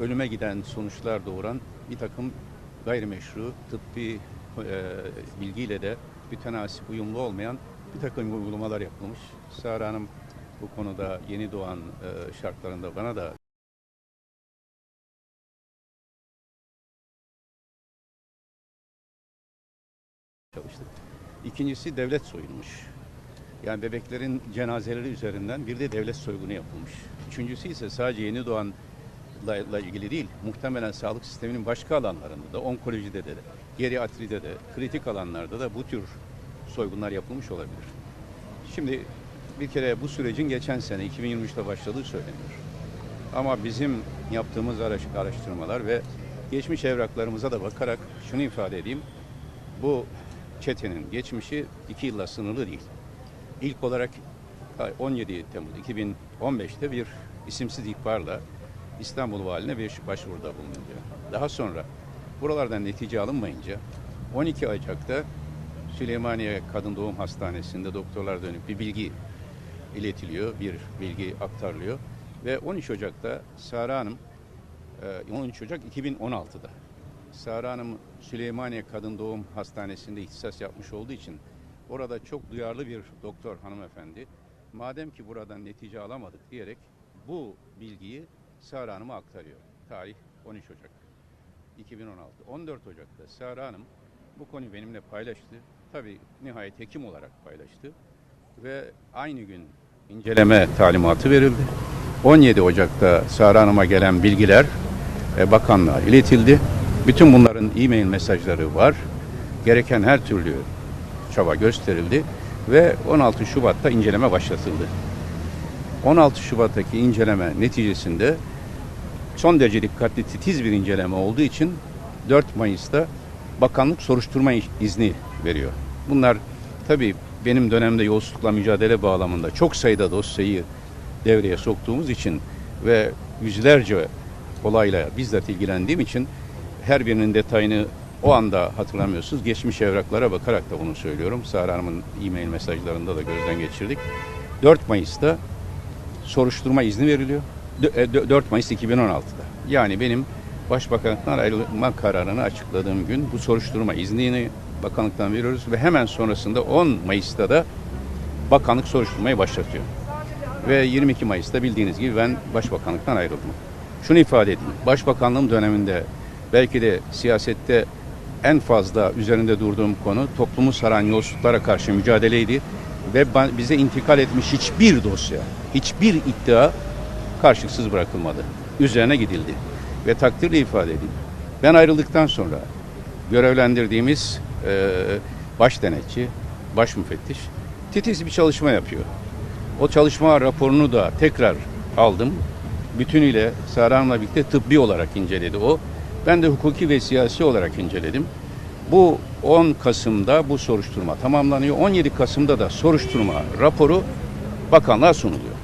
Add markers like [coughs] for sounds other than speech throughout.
ölüme giden sonuçlar doğuran bir takım gayrimeşru tıbbi e, bilgiyle de mütenasip uyumlu olmayan bir takım uygulamalar yapılmış. Sara Hanım bu konuda yeni doğan e, şartlarında bana da çalıştık. İkincisi devlet soyulmuş. Yani bebeklerin cenazeleri üzerinden bir de devlet soygunu yapılmış. Üçüncüsü ise sadece yeni doğanla ile ilgili değil, muhtemelen sağlık sisteminin başka alanlarında da, onkolojide de, geriatride de, kritik alanlarda da bu tür soygunlar yapılmış olabilir. Şimdi bir kere bu sürecin geçen sene 2023'te başladığı söyleniyor. Ama bizim yaptığımız araş- araştırmalar ve geçmiş evraklarımıza da bakarak şunu ifade edeyim. Bu çetenin geçmişi iki yılla sınırlı değil. İlk olarak 17 Temmuz 2015'te bir isimsiz ihbarla İstanbul Valiliğine bir başvuruda bulunuyor. Daha sonra buralardan netice alınmayınca 12 Ocak'ta Süleymaniye Kadın Doğum Hastanesi'nde doktorlar dönüp bir bilgi iletiliyor, bir bilgi aktarılıyor. Ve 13 Ocak'ta Sara Hanım, e, 13 Ocak 2016'da Sara Hanım Süleymaniye Kadın Doğum Hastanesi'nde ihtisas yapmış olduğu için orada çok duyarlı bir doktor hanımefendi madem ki buradan netice alamadık diyerek bu bilgiyi Sara Hanım'a aktarıyor. Tarih 13 Ocak 2016. 14 Ocak'ta Sara Hanım bu konuyu benimle paylaştı. Tabii nihayet hekim olarak paylaştı. Ve aynı gün inceleme talimatı verildi. 17 Ocak'ta Sara Hanım'a gelen bilgiler e, bakanlığa iletildi. Bütün bunların e-mail mesajları var. Gereken her türlü çaba gösterildi ve 16 Şubat'ta inceleme başlatıldı. 16 Şubat'taki inceleme neticesinde son derece dikkatli titiz bir inceleme olduğu için 4 Mayıs'ta bakanlık soruşturma izni veriyor. Bunlar tabii benim dönemde yolsuzlukla mücadele bağlamında çok sayıda dosyayı devreye soktuğumuz için ve yüzlerce olayla bizzat ilgilendiğim için her birinin detayını o anda hatırlamıyorsunuz. Geçmiş evraklara bakarak da bunu söylüyorum. Sara Hanım'ın e-mail mesajlarında da gözden geçirdik. 4 Mayıs'ta soruşturma izni veriliyor. Dö- e, dö- 4 Mayıs 2016'da. Yani benim Başbakanlıktan ayrılma kararını açıkladığım gün bu soruşturma iznini bakanlıktan veriyoruz ve hemen sonrasında 10 Mayıs'ta da bakanlık soruşturmayı başlatıyor. Ve 22 Mayıs'ta bildiğiniz gibi ben Başbakanlıktan ayrıldım. Şunu ifade edeyim. Başbakanlığım döneminde belki de siyasette en fazla üzerinde durduğum konu toplumu saran yolsuzluklara karşı mücadeleydi. Ve bize intikal etmiş hiçbir dosya, hiçbir iddia karşılıksız bırakılmadı. Üzerine gidildi. Ve takdirle ifade edeyim. Ben ayrıldıktan sonra görevlendirdiğimiz e, baş denetçi, baş müfettiş titiz bir çalışma yapıyor. O çalışma raporunu da tekrar aldım. Bütünüyle Sara Hanım'la birlikte tıbbi olarak inceledi o. Ben de hukuki ve siyasi olarak inceledim. Bu 10 Kasım'da bu soruşturma tamamlanıyor. 17 Kasım'da da soruşturma raporu bakanlığa sunuluyor.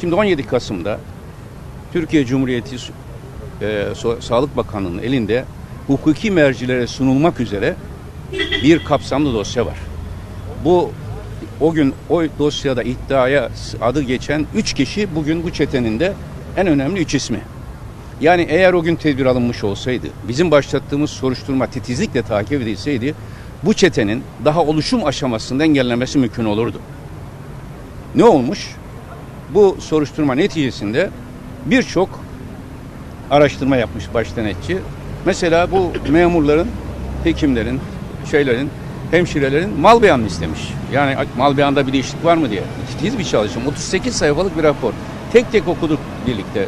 Şimdi 17 Kasım'da Türkiye Cumhuriyeti e, Sağlık Bakanlığı'nın elinde hukuki mercilere sunulmak üzere bir kapsamlı dosya var. Bu o gün o dosyada iddiaya adı geçen üç kişi bugün bu çetenin de en önemli üç ismi. Yani eğer o gün tedbir alınmış olsaydı, bizim başlattığımız soruşturma titizlikle takip edilseydi, bu çetenin daha oluşum aşamasında engellenmesi mümkün olurdu. Ne olmuş? Bu soruşturma neticesinde birçok araştırma yapmış baş denetçi. Mesela bu memurların, hekimlerin, şeylerin, hemşirelerin mal beyanını istemiş. Yani mal beyanında bir değişiklik var mı diye. Titiz bir çalışma. 38 sayfalık bir rapor. Tek tek okuduk birlikte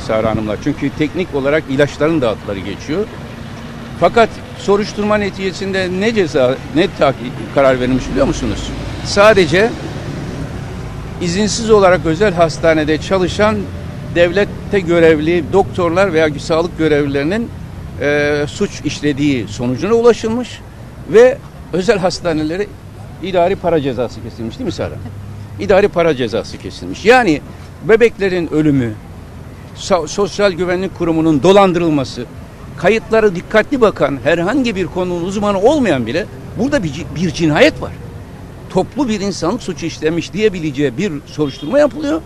Sara Hanım'la. Çünkü teknik olarak ilaçların dağıtıları geçiyor. Fakat soruşturma neticesinde ne ceza, ne karar verilmiş biliyor musunuz? Sadece izinsiz olarak özel hastanede çalışan devlette görevli doktorlar veya sağlık görevlilerinin e, suç işlediği sonucuna ulaşılmış ve özel hastanelere idari para cezası kesilmiş değil mi Sara? İdari para cezası kesilmiş. Yani bebeklerin ölümü, so- Sosyal Güvenlik Kurumu'nun dolandırılması, kayıtları dikkatli bakan herhangi bir konunun uzmanı olmayan bile burada bir, bir cinayet var toplu bir insanlık suçu işlemiş diyebileceği bir soruşturma yapılıyor.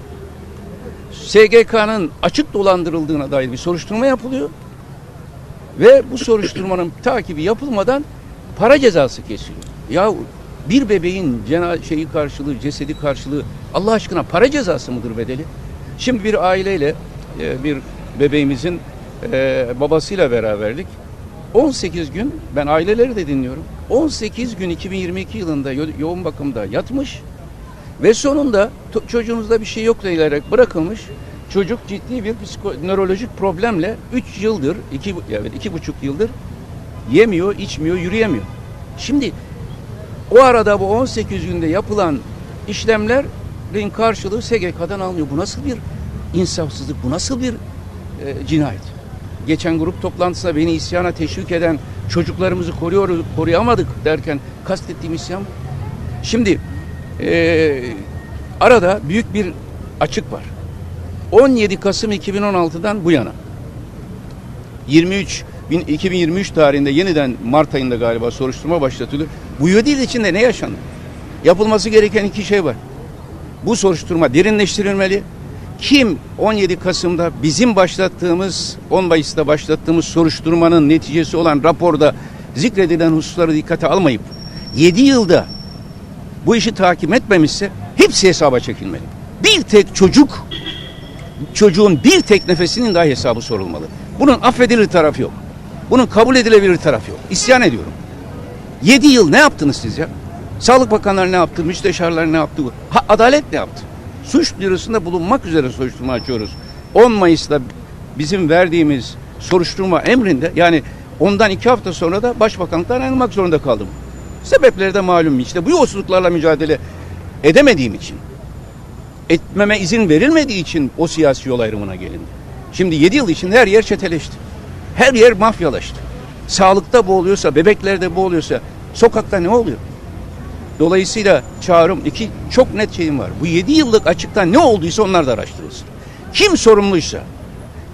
SGK'nın açık dolandırıldığına dair bir soruşturma yapılıyor. Ve bu soruşturmanın [coughs] takibi yapılmadan para cezası kesiliyor. Ya bir bebeğin cena şeyi karşılığı, cesedi karşılığı Allah aşkına para cezası mıdır bedeli? Şimdi bir aileyle e, bir bebeğimizin e, babasıyla beraberdik. 18 gün ben aileleri de dinliyorum. 18 gün 2022 yılında yo- yoğun bakımda yatmış ve sonunda çocuğunuzda bir şey yok denilerek bırakılmış. Çocuk ciddi bir nörolojik problemle 3 yıldır, 2 evet iki buçuk yıldır yemiyor, içmiyor, yürüyemiyor. Şimdi o arada bu 18 günde yapılan işlemlerin karşılığı SGK'dan alınıyor. Bu nasıl bir insafsızlık, bu nasıl bir e, cinayet? Geçen grup toplantısında beni isyana teşvik eden çocuklarımızı koruyoruz, koruyamadık derken kastettiğim isyan. Şimdi e, arada büyük bir açık var. 17 Kasım 2016'dan bu yana 23 bin- 2023 tarihinde yeniden Mart ayında galiba soruşturma başlatılıyor. Bu yıl içinde ne yaşandı? Yapılması gereken iki şey var. Bu soruşturma derinleştirilmeli. Kim 17 Kasım'da bizim başlattığımız 10 Mayıs'ta başlattığımız soruşturmanın neticesi olan raporda zikredilen hususları dikkate almayıp 7 yılda bu işi takip etmemişse hepsi hesaba çekilmeli. Bir tek çocuk çocuğun bir tek nefesinin dahi hesabı sorulmalı. Bunun affedilir tarafı yok. Bunun kabul edilebilir tarafı yok. İsyan ediyorum. 7 yıl ne yaptınız siz ya? Sağlık Bakanları ne yaptı? Müsteşarlar ne yaptı? Ha, adalet ne yaptı? Suç duyurusunda bulunmak üzere soruşturma açıyoruz. 10 Mayıs'ta bizim verdiğimiz soruşturma emrinde yani ondan iki hafta sonra da başbakanlıktan ayrılmak zorunda kaldım. Sebepleri de malum işte bu yolsuzluklarla mücadele edemediğim için etmeme izin verilmediği için o siyasi yol ayrımına gelindi. Şimdi 7 yıl içinde her yer çeteleşti. Her yer mafyalaştı. Sağlıkta boğuluyorsa, bebeklerde boğuluyorsa sokakta ne oluyor? Dolayısıyla çağrım iki çok net şeyim var. Bu 7 yıllık açıkta ne olduysa onlar da araştırılsın. Kim sorumluysa,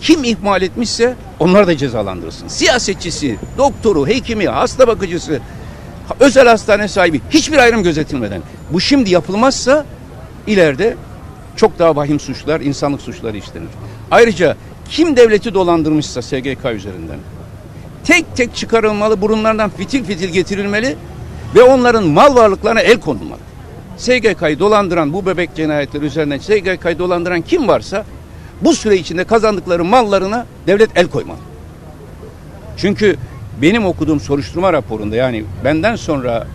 kim ihmal etmişse onlar da cezalandırılsın. Siyasetçisi, doktoru, hekimi, hasta bakıcısı, özel hastane sahibi hiçbir ayrım gözetilmeden. Bu şimdi yapılmazsa ileride çok daha vahim suçlar, insanlık suçları işlenir. Ayrıca kim devleti dolandırmışsa SGK üzerinden tek tek çıkarılmalı, burunlarından fitil fitil getirilmeli ve onların mal varlıklarına el konulmalı. SGK'yı dolandıran bu bebek cinayetleri üzerinden SGK'yı dolandıran kim varsa bu süre içinde kazandıkları mallarına devlet el koymalı. Çünkü benim okuduğum soruşturma raporunda yani benden sonra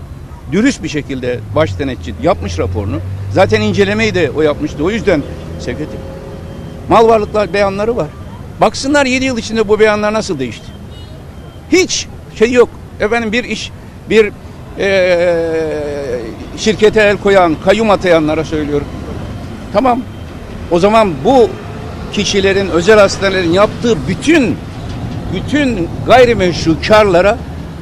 dürüst bir şekilde baş denetçi yapmış raporunu. Zaten incelemeyi de o yapmıştı. O yüzden ettim. Mal varlıklar beyanları var. Baksınlar 7 yıl içinde bu beyanlar nasıl değişti. Hiç şey yok. Efendim bir iş, bir eee, şirkete el koyan, kayyum atayanlara söylüyorum. Tamam. O zaman bu kişilerin, özel hastanelerin yaptığı bütün bütün gayrimeşru karlara,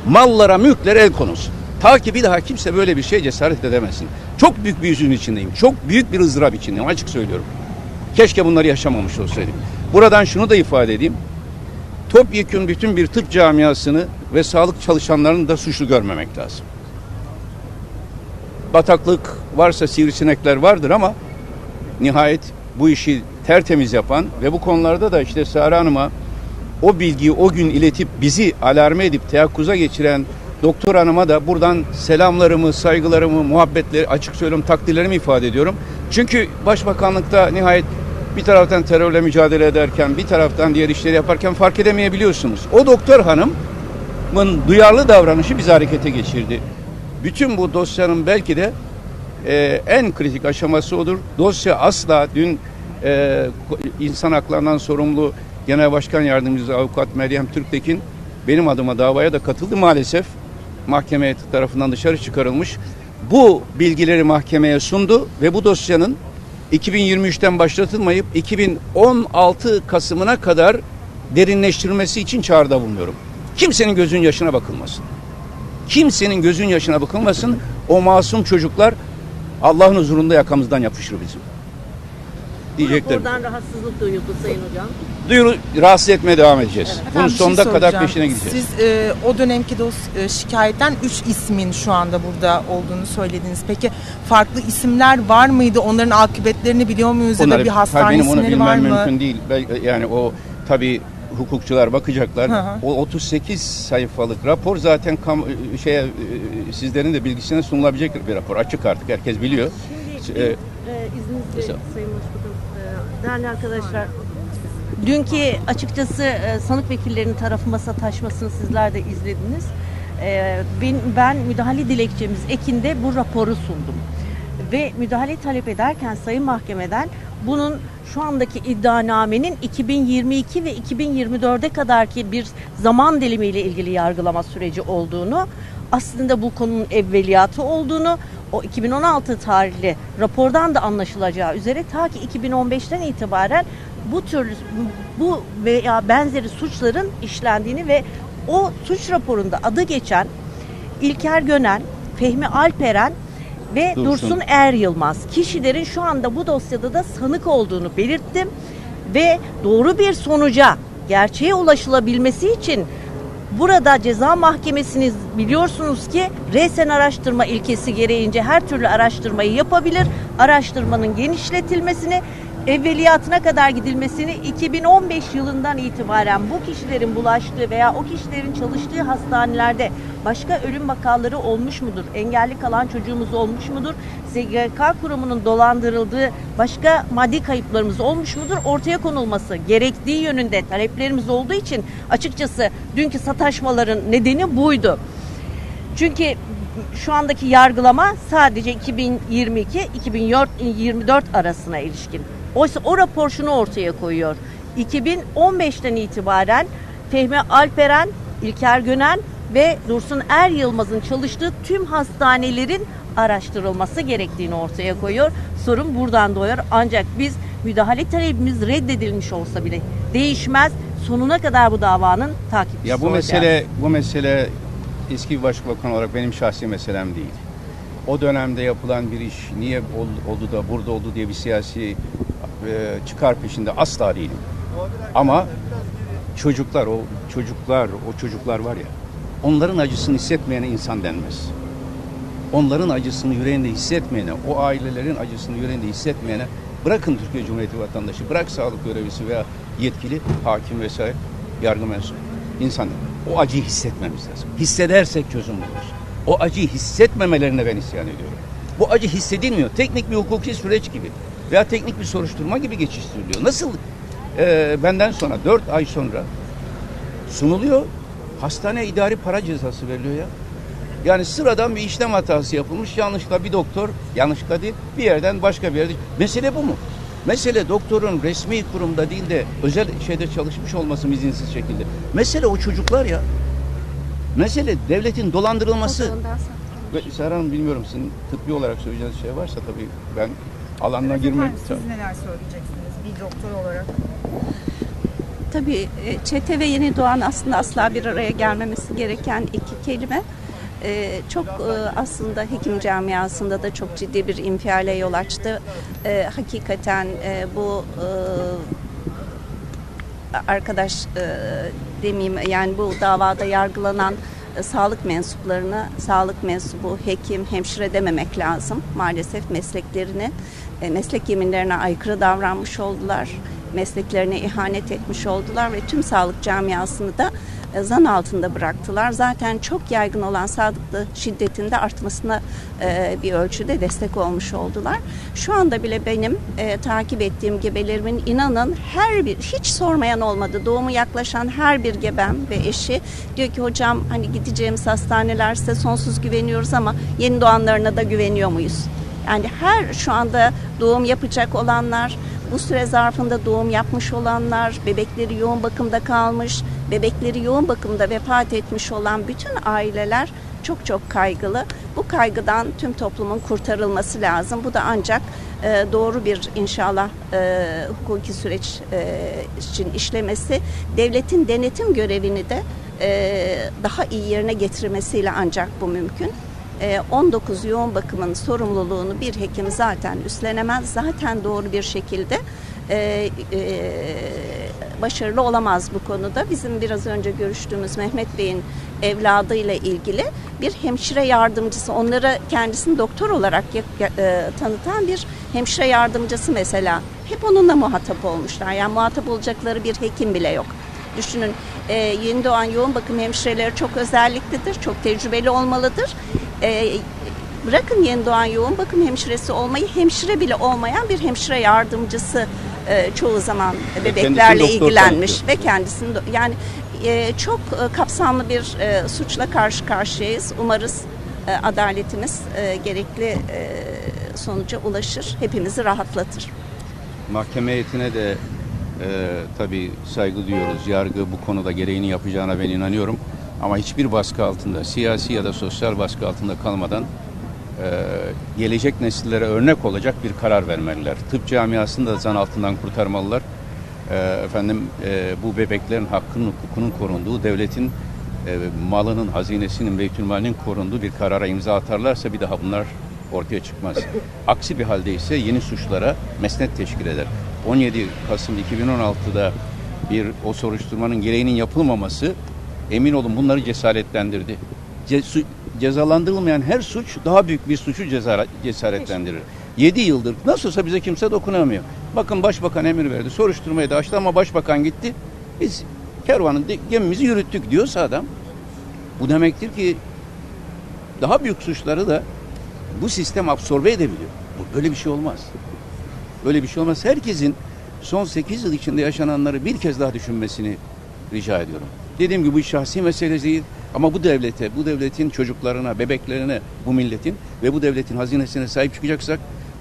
mallara, mülklere el konulsun. Ta ki bir daha kimse böyle bir şey cesaret edemesin. Çok büyük bir üzün içindeyim. Çok büyük bir ızdırap içindeyim. Açık söylüyorum. Keşke bunları yaşamamış olsaydım. Buradan şunu da ifade edeyim. Topyekun bütün bir tıp camiasını ve sağlık çalışanlarını da suçlu görmemek lazım. Bataklık varsa sivrisinekler vardır ama nihayet bu işi tertemiz yapan ve bu konularda da işte Sara Hanım'a o bilgiyi o gün iletip bizi alarme edip teyakkuza geçiren doktor hanıma da buradan selamlarımı, saygılarımı, muhabbetleri, açık söylüyorum takdirlerimi ifade ediyorum. Çünkü başbakanlıkta nihayet bir taraftan terörle mücadele ederken bir taraftan diğer işleri yaparken fark edemeyebiliyorsunuz. O doktor hanımın duyarlı davranışı bizi harekete geçirdi. Bütün bu dosyanın belki de e, en kritik aşaması odur. Dosya asla dün e, insan haklarından sorumlu Genel Başkan Yardımcısı Avukat Meryem Türktekin benim adıma davaya da katıldı maalesef. Mahkeme tarafından dışarı çıkarılmış. Bu bilgileri mahkemeye sundu ve bu dosyanın 2023'ten başlatılmayıp 2016 Kasım'ına kadar derinleştirilmesi için çağrıda bulunuyorum. Kimsenin gözün yaşına bakılmasın. Kimsenin gözün yaşına bakılmasın. O masum çocuklar Allah'ın huzurunda yakamızdan yapışır bizim. Diyeceklerim. Buradan rahatsızlık duyuldu Sayın Hocam. Duyuru rahatsız etmeye devam edeceğiz. Bunun Efendim, bir şey sonuna kadar soracağım. peşine gideceğiz. Siz e, o dönemki o e, şikayetten 3 ismin şu anda burada olduğunu söylediniz. Peki farklı isimler var mıydı? Onların akıbetlerini biliyor muyuz? ya da Onları- bir hastane tabii benim onu isimleri var bilmem mı? mümkün değil. Ben- Yani o tabii hukukçular bakacaklar. Hı hı. O 38 sayfalık rapor zaten kam, şeye e, sizlerin de bilgisine sunulabilecek bir rapor. Açık artık herkes biliyor. Şimdi Ee, e, izninizle Sayın Başbakanım, e, değerli arkadaşlar, dünkü açıkçası e, sanık vekillerinin tarafı masa taşmasını sizler de izlediniz. E, ben, ben müdahale dilekçemiz ekinde bu raporu sundum. Ve müdahale talep ederken Sayın Mahkemeden bunun şu andaki iddianamenin 2022 ve 2024'e kadarki bir zaman dilimiyle ilgili yargılama süreci olduğunu, aslında bu konunun evveliyatı olduğunu, o 2016 tarihli rapordan da anlaşılacağı üzere ta ki 2015'ten itibaren bu tür bu veya benzeri suçların işlendiğini ve o suç raporunda adı geçen İlker Gönen, Fehmi Alperen ve Dursun. Dursun, Er Yılmaz kişilerin şu anda bu dosyada da sanık olduğunu belirttim ve doğru bir sonuca, gerçeğe ulaşılabilmesi için burada ceza mahkemesiniz biliyorsunuz ki resen araştırma ilkesi gereğince her türlü araştırmayı yapabilir. Araştırmanın genişletilmesini evveliyatına kadar gidilmesini 2015 yılından itibaren bu kişilerin bulaştığı veya o kişilerin çalıştığı hastanelerde başka ölüm vakaları olmuş mudur? Engelli kalan çocuğumuz olmuş mudur? SGK kurumunun dolandırıldığı başka maddi kayıplarımız olmuş mudur? Ortaya konulması gerektiği yönünde taleplerimiz olduğu için açıkçası dünkü sataşmaların nedeni buydu. Çünkü şu andaki yargılama sadece 2022-2024 arasına ilişkin. Oysa o rapor şunu ortaya koyuyor. 2015'ten itibaren Fehmi Alperen, İlker Gönen ve Dursun Er Yılmaz'ın çalıştığı tüm hastanelerin araştırılması gerektiğini ortaya koyuyor. Sorun buradan doğuyor. Ancak biz müdahale talebimiz reddedilmiş olsa bile değişmez. Sonuna kadar bu davanın takipçisi Ya bu olacağız. mesele bu mesele eski bir başbakan olarak benim şahsi meselem değil. O dönemde yapılan bir iş niye ol- oldu da burada oldu diye bir siyasi e, çıkar peşinde asla değilim. Ama çocuklar o çocuklar o çocuklar var ya onların acısını hissetmeyene insan denmez. Onların acısını yüreğinde hissetmeyene, o ailelerin acısını yüreğinde hissetmeyene bırakın Türkiye Cumhuriyeti vatandaşı, bırak sağlık görevlisi veya yetkili hakim vesaire yargı mensubu insan o acıyı hissetmemiz lazım. Hissedersek çözüm buluruz. O acıyı hissetmemelerine ben isyan ediyorum. Bu acı hissedilmiyor. Teknik bir hukuki süreç gibi veya teknik bir soruşturma gibi geçiştiriliyor. Nasıl e, benden sonra 4 ay sonra sunuluyor. Hastane idari para cezası veriliyor ya. Yani sıradan bir işlem hatası yapılmış. Yanlışlıkla bir doktor, yanlışlıkla değil bir yerden başka bir yerde. Mesele bu mu? Mesele doktorun resmi kurumda değil de özel şeyde çalışmış olması izinsiz şekilde. Mesele o çocuklar ya. Mesele devletin dolandırılması. Ve Serhan Hanım bilmiyorum sizin tıbbi olarak söyleyeceğiniz şey varsa tabii ben alanına girmek... Efendim, siz neler söyleyeceksiniz bir doktor olarak? Tabii çete ve yeni doğan aslında asla bir araya gelmemesi gereken iki kelime. E, Çok e, aslında hekim camiasında da çok ciddi bir infiale yol açtı. E, Hakikaten e, bu e, arkadaş e, demeyeyim yani bu davada yargılanan sağlık mensuplarını sağlık mensubu, hekim, hemşire dememek lazım. Maalesef mesleklerini, e, meslek yeminlerine aykırı davranmış oldular. Mesleklerine ihanet etmiş oldular ve tüm sağlık camiasını da e, zan altında bıraktılar. Zaten çok yaygın olan sağlıklı şiddetin de artmasına e, bir ölçüde destek olmuş oldular. Şu anda bile benim e, takip ettiğim gebelerimin inanın her bir hiç sormayan olmadı. Doğumu yaklaşan her bir gebem ve eşi diyor ki hocam hani gideceğimiz hastaneler size sonsuz güveniyoruz ama yeni doğanlarına da güveniyor muyuz? Yani her şu anda doğum yapacak olanlar, bu süre zarfında doğum yapmış olanlar, bebekleri yoğun bakımda kalmış, bebekleri yoğun bakımda vefat etmiş olan bütün aileler çok çok kaygılı. Bu kaygıdan tüm toplumun kurtarılması lazım. Bu da ancak e, doğru bir inşallah e, hukuki süreç e, için işlemesi, devletin denetim görevini de e, daha iyi yerine getirmesiyle ancak bu mümkün. e, 19 yoğun bakımın sorumluluğunu bir hekim zaten üstlenemez. Zaten doğru bir şekilde e, e, başarılı olamaz bu konuda. Bizim biraz önce görüştüğümüz Mehmet Bey'in evladıyla ilgili bir hemşire yardımcısı, onlara kendisini doktor olarak e, tanıtan bir hemşire yardımcısı mesela. Hep onunla muhatap olmuşlar. Yani muhatap olacakları bir hekim bile yok. Düşünün e, yeni doğan yoğun bakım hemşireleri çok özelliklidir, çok tecrübeli olmalıdır. E, bırakın yeni doğan yoğun bakım hemşiresi olmayı, hemşire bile olmayan bir hemşire yardımcısı e, çoğu zaman bebeklerle ilgilenmiş tanıtıyor. ve kendisini yani e, çok e, kapsamlı bir e, suçla karşı karşıyayız. Umarız e, adaletimiz e, gerekli e, sonuca ulaşır, hepimizi rahatlatır. Mahkeme heyetine de e, tabii saygı duyuyoruz. Yargı bu konuda gereğini yapacağına ben inanıyorum. Ama hiçbir baskı altında, siyasi ya da sosyal baskı altında kalmadan gelecek nesillere örnek olacak bir karar vermeliler. Tıp camiasını da zan altından kurtarmalılar. E, efendim e, bu bebeklerin hakkının, hukukunun korunduğu, devletin e, malının, hazinesinin, beytülmalinin korunduğu bir karara imza atarlarsa bir daha bunlar ortaya çıkmaz. Aksi bir halde ise yeni suçlara mesnet teşkil eder. 17 Kasım 2016'da bir o soruşturmanın gereğinin yapılmaması emin olun bunları cesaretlendirdi. Ce- su- cezalandırılmayan her suç daha büyük bir suçu cesaretlendirir. 7 yıldır nasıl olsa bize kimse dokunamıyor. Bakın başbakan emir verdi. Soruşturmayı da açtı ama başbakan gitti. Biz kervanın gemimizi yürüttük diyorsa adam. Bu demektir ki daha büyük suçları da bu sistem absorbe edebiliyor. Bu böyle bir şey olmaz. Böyle bir şey olmaz. Herkesin son 8 yıl içinde yaşananları bir kez daha düşünmesini rica ediyorum. Dediğim gibi bu şahsi mesele değil ama bu devlete, bu devletin çocuklarına, bebeklerine, bu milletin ve bu devletin hazinesine sahip çıkacaksak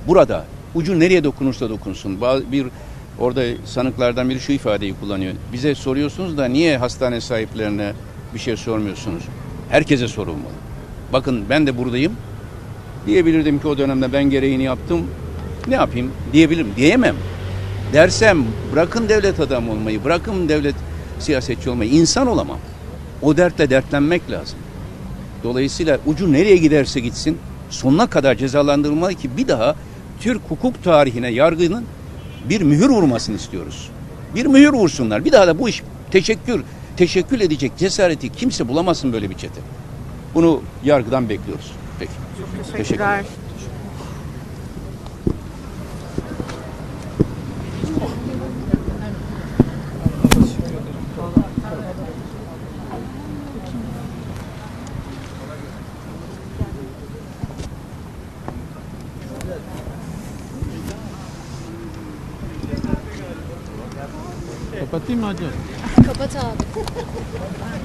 burada ucu nereye dokunursa dokunsun. Bir orada sanıklardan biri şu ifadeyi kullanıyor. Bize soruyorsunuz da niye hastane sahiplerine bir şey sormuyorsunuz? Herkese sorulmalı. Bakın ben de buradayım. Diyebilirdim ki o dönemde ben gereğini yaptım. Ne yapayım diyebilirim. Diyemem. Dersem bırakın devlet adamı olmayı, bırakın devlet siyasetçi olmayı. insan olamam. O dertle dertlenmek lazım. Dolayısıyla ucu nereye giderse gitsin sonuna kadar cezalandırılmalı ki bir daha Türk hukuk tarihine yargının bir mühür vurmasını istiyoruz. Bir mühür vursunlar. Bir daha da bu iş teşekkür teşekkür edecek cesareti kimse bulamasın böyle bir çete. Bunu yargıdan bekliyoruz. Peki. Teşekkürler. Kapatayım hacı? Kapat abi. [laughs]